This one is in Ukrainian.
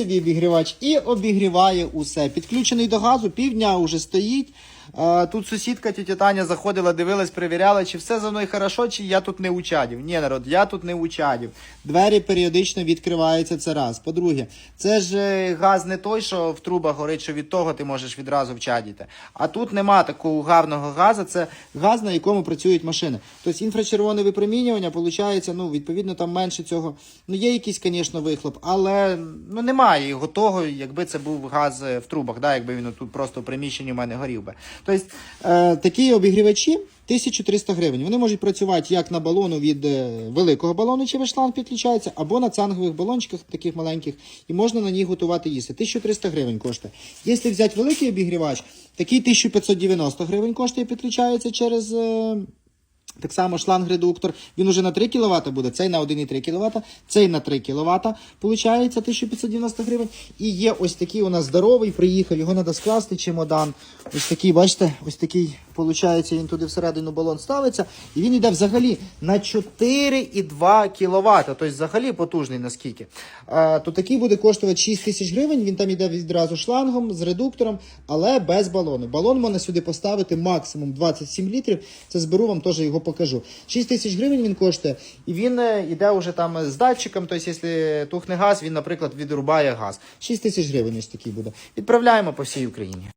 обігрівач і обігріває усе. Підключений до газу, півдня вже стоїть. Тут сусідка тітя Таня заходила, дивилась, перевіряла, чи все за мною хорошо, чи я тут не учадів. Ні, народ, я тут не учадів. Двері періодично відкриваються, це раз. По-друге, це ж е, газ не той, що в трубах горить, що від того ти можеш відразу вчадіти. А тут нема такого гарного газу, це газ, на якому працюють машини. Тобто інфрачервоне випромінювання, виходить, ну, відповідно, там менше цього. Ну, є якийсь, звісно, вихлоп, але ну, немає його того, якби це був газ е, в трубах, да, якби він тут просто в приміщенні в мене горів би. Тобто е, такі обігрівачі 1300 гривень. Вони можуть працювати як на балону від е, великого балону, чи шланг підключається, або на цангових балончиках, таких маленьких, і можна на них готувати їсти. 1300 гривень коштує. Якщо взяти великий обігрівач, такий 1590 гривень коштує, підключається через. Так само шланг-редуктор, він уже на 3 кВт буде, цей на 1,3 кВт, цей на 3 кВт, получається 1590 гривень. І є ось такий у нас здоровий, приїхав, його треба скласти, чемодан. Ось такий, бачите, ось такий, виходить, він туди всередину балон ставиться, і він йде взагалі на 4,2 кВт, тобто взагалі потужний наскільки. А, то такий буде коштувати 6 тисяч гривень, він там йде відразу шлангом з редуктором, але без балону. Балон можна сюди поставити максимум 27 літрів. Це зберу вам теж його покажу. 6 тисяч гривень він коштує, і він е, йде вже там з датчиком. Тобто, якщо тухне газ, він, наприклад, відрубає газ. 6 тисяч гривень ось такий буде. Відправляємо по всій Україні.